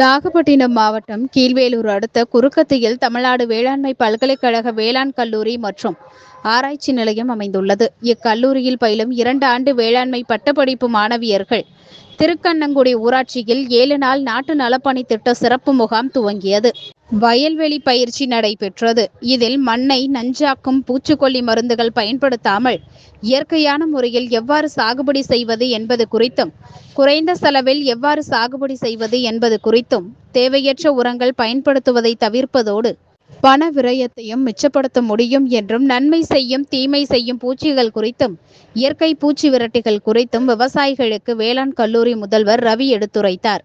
நாகப்பட்டினம் மாவட்டம் கீழ்வேலூர் அடுத்த குறுக்கத்தியில் தமிழ்நாடு வேளாண்மை பல்கலைக்கழக வேளாண் கல்லூரி மற்றும் ஆராய்ச்சி நிலையம் அமைந்துள்ளது. இக்கல்லூரியில் பயிலும் இரண்டு ஆண்டு வேளாண்மை பட்டப்படிப்பு மாணவியர்கள் திருக்கண்ணங்குடி ஊராட்சியில் ஏழு நாள் நாட்டு நலப்பணி திட்ட சிறப்பு முகாம் துவங்கியது. வயல்வெளி பயிற்சி நடைபெற்றது. இதில் மண்ணை நஞ்சாக்கும் பூச்சிக்கொல்லி மருந்துகள் பயன்படுத்தாமல் இயற்கையான முறையில் எவ்வாறு சாகுபடி செய்வது என்பது குறித்தும் குறைந்த செலவில் எவ்வாறு சாகுபடி செய்வது என்பது குறித்தும் தேவையற்ற உரங்கள் பயன்படுத்துவதை தவிர்ப்பதோடு பண விரயத்தையும் மிச்சப்படுத்த முடியும் என்றும் நன்மை செய்யும் தீமை செய்யும் பூச்சிகள் குறித்தும் இயற்கை பூச்சி விரட்டிகள் குறித்தும் விவசாயிகளுக்கு வேளாண் கல்லூரி முதல்வர் ரவி எடுத்துரைத்தார்.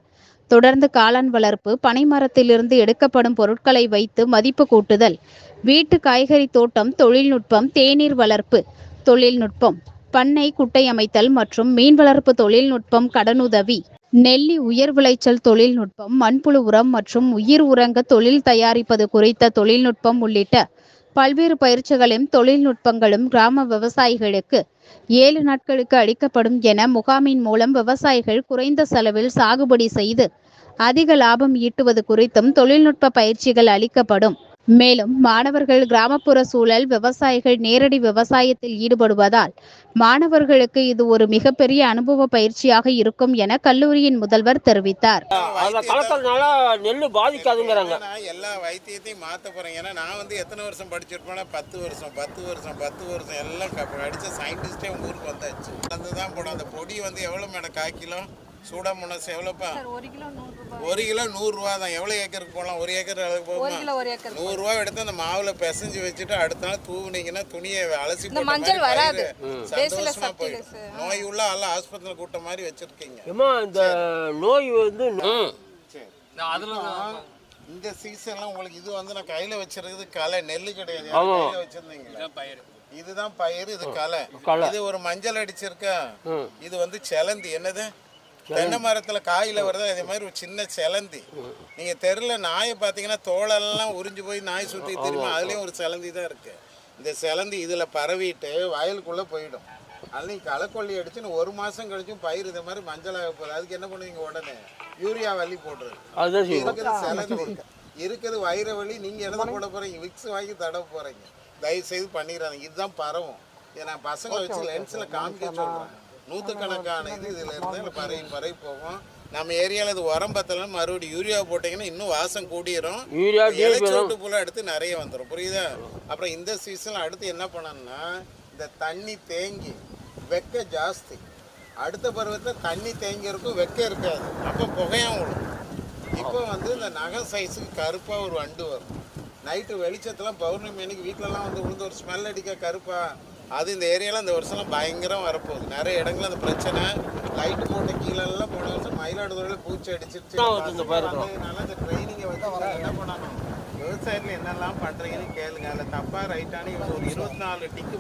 தொடர்ந்து காளான் வளர்ப்பு பனைமரத்திலிருந்து எடுக்கப்படும் பொருட்களை வைத்து மதிப்பு கூட்டுதல் வீட்டு காய்கறி தோட்டம் தொழில்நுட்பம் தேநீர் வளர்ப்பு தொழில்நுட்பம் பண்ணை குட்டை அமைத்தல் மற்றும் மீன் வளர்ப்பு தொழில்நுட்பம் கடனுதவி நெல்லி உயர் விளைச்சல் தொழில்நுட்பம் மண்புழு உரம் மற்றும் உயிர் உரங்க தொழில் தயாரிப்பது குறித்த தொழில்நுட்பம் உள்ளிட்ட பல்வேறு பயிற்சிகளும் தொழில்நுட்பங்களும் கிராம விவசாயிகளுக்கு ஏழு நாட்களுக்கு அளிக்கப்படும் என முகாமின் மூலம் விவசாயிகள் குறைந்த செலவில் சாகுபடி செய்து அதிக லாபம் ஈட்டுவது குறித்தும் தொழில்நுட்ப பயிற்சிகள் அளிக்கப்படும். மேலும் மாணவர்கள் கிராமப்புற சூழல் விவசாயிகள் நேரடி விவசாயத்தில் ஈடுபடுவதால் மாணவர்களுக்கு இது ஒரு மிகப்பெரிய அனுபவ பயிற்சியாக இருக்கும் என கல்லூரியின் முதல்வர் தெரிவித்தார். நெல் பாதிக்காதுங்கிறாங்க. எல்லா வைத்தியத்தையும் மாற்ற போகிறேன் ஏன்னா நான் வந்து எத்தனை வருஷம் படிச்சிருப்பேன்னா பத்து வருஷம் பத்து வருஷம் பத்து வருஷம் எல்லாம் படிச்ச சயின்டிஸ்டே ஊருக்கு வந்தாச்சு. அந்த தான் போடும். அந்த பொடி வந்து எவ்வளோ மேடம் கால்? கிலோ சூடாமோனஸ் எவ்வளோப்பா? ஒரு கிலோ நூறுரூவா தான். எவ்வளோ ஏக்கருக்கு போகலாம்? ஒரு ஏக்கர் அளவுக்கு போகுமா? நூறுரூவா எடுத்து அந்த மாவில் பிசைஞ்சு வச்சுட்டு அடுத்த நாள் தூவுனீங்கன்னா துணியை அலசி போட்ட மஞ்சள் வராது. சந்தோஷமா போயிடும். நோய் உள்ள ஆள் ஆஸ்பத்திரியில் கூட்ட மாதிரி வச்சுருக்கீங்க. ஏமா இந்த நோய் வந்து. சரி. இந்த சீசன்லாம் உங்களுக்கு இது வந்து நான் கையில வச்சிருக்கிறது களை நெல்லு கிடையாது. கையில வச்சிருந்தீங்க இதுதான் பயிர் இது களை. இது ஒரு மஞ்சள் அடிச்சிருக்கா ம். இது வந்து செலந்தி. என்னது? தென்னை மரத்துல காயில வருதா இதே மாதிரி ஒரு சின்ன செலந்தி. நீங்க தெருல நாயை பார்த்தீங்கன்னா தோலெல்லாம் உறிஞ்சு போய் நாய் சுத்தி தெரியுமா அதுலயும் ஒரு செலந்தி தான் இருக்கு. இந்த செலந்தி இதுல பரவிட்டு வயலுக்குள்ள போயிடும். அதுலயும் களைக்கொல்லி அடிச்சுன்னு ஒரு மாசம் கழிச்சும் பயிர் இந்த மாதிரி மஞ்சள் ஆக போகுது. அதுக்கு என்ன பண்ணுவீங்க உடனே? யூரியா வள்ளி போடுறது. இருக்குது செலந்தி. இருக்குது வயிறு வலி. நீங்க என்னது போட போறீங்க? விக்ஸ் வாங்கி தடவ போறீங்க. தயவு செய்து பண்ணிடுறாங்க இதுதான் பரவும். இதை நான் பசங்க வச்சு லென்ஸ்ல காமிக்க சொல்றேன் நூற்றுக்கணக்கான இது இதுல இருந்து பரவி பரவி போகும். நம்ம ஏரியாவில் இது உரம் பத்தலாம் மறுபடியும் யூரியா போட்டிங்கன்னா இன்னும் வாசம் கூடிரும். இலைச்சோட்டு புல எடுத்து நிறைய வந்துடும் புரியுதா? அப்புறம் இந்த சீசன்ல அடுத்து என்ன பண்ணணும்னா இந்த தண்ணி தேங்கி வெக்க ஜாஸ்தி. அடுத்த பருவத்தில் தண்ணி தேங்கி இருக்கும் வெக்க இருக்காது. அப்போ புகையாம் விடும் இப்போ வந்து இந்த நகை சைஸுக்கு கருப்பாக ஒரு வண்டு வரும். நைட்டு வெளிச்சத்தெல்லாம் பௌர்ணமி அன்னைக்கு வீட்டிலலாம் வந்து விழுந்து ஒரு ஸ்மெல் அடிக்க கருப்பா. அது இந்த ஏரியாவில் இந்த வருஷம்லாம் பயங்கரம் வரப்போகுது. நிறைய இடங்கள்ல அந்த பிரச்சனை. லைட்டு போட்ட கீழெல்லாம் போன வருஷம் மயிலாடுதுறையில் பூச்சி அடிச்சிருச்சு. வந்து. அதனால இந்த ட்ரைனிங்கை அவங்க என்ன பண்ணணும்? விவசாயத்தில் என்னெல்லாம் பண்ணுறீங்கன்னு கேளுங்க. அதில் தப்பாக ரைட்டானு இவங்க ஒரு இருபத்தி நாலு டிக்கு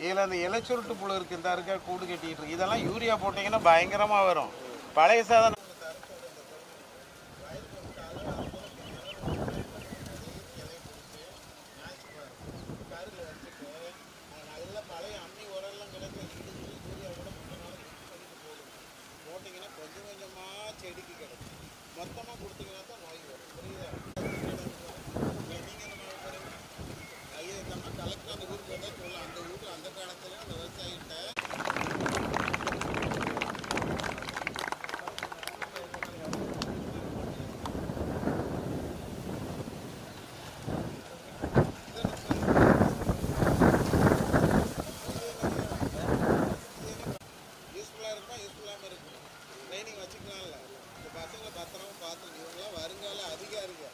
இதில் அந்த இலைச்சுருட்டு புழு இருக்கு. இந்த இருக்கா? கூடு கட்டிட்டு இருக்கு. இதெல்லாம் யூரியா போட்டிங்கன்னா பயங்கரமாக வரும். பழைய சாதனம் நிறைய அன்னை உரம்லாம் கிடைக்கும் இடிஞ்சு சூரிய கூட கொஞ்ச நாளைக்கு போட்டிங்கன்னா கொஞ்சம் கொஞ்சமாக செடிக்கு கிடைக்கும். மொத்தமாக கொடுத்தீங்கன்னா தான் நோய் வரும் புரியுதா நீங்கள் என்ன பண்ண போகிறீங்க ஐயோ நம்ம கலெக்டர் அந்த ஊருக்கு வந்தால் சொல்லலாம் அந்த ஊர் அந்த காலத்தில் அந்த விவசாயிகிட்ட யூஸ்ஃபுல்லாக இருக்குமா யூஸ்ஃபுல்லாமல் இருக்கும் ட்ரைனிங் வச்சுக்கலாம்ல இந்த பசங்களை பத்திரமா பார்த்து இவங்களாம் வருங்கால அதிகாரிங்க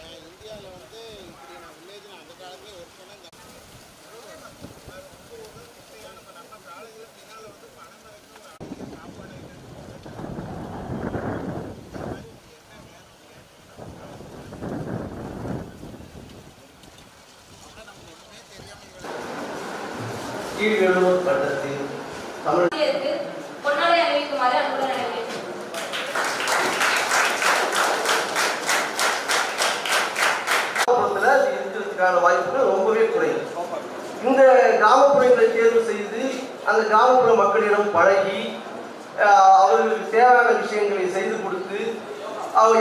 என் இந்தியாவில் வந்து இப்படி நான் வில்லேஜில் அந்த காலத்துல ஒர்க் பண்ண இந்த நம்ம காலேஜில் பின்னால் வந்து பணம் நடக்கும் சாப்பாடு கீழ்வேலூர் கட்டத்தில் தமிழ் பொன்னாடை அணிவிக்குமாறு அன்புடன் வாய்ப்புகள் ரொம்பவே குறைவு. இந்த கிராமப்புறங்களை தேர்வு செய்து அந்த கிராமப்புற மக்களிடம் பழகி அவர்களுக்கு தேவையான விஷயங்களை செய்து கொடுத்து அவங்க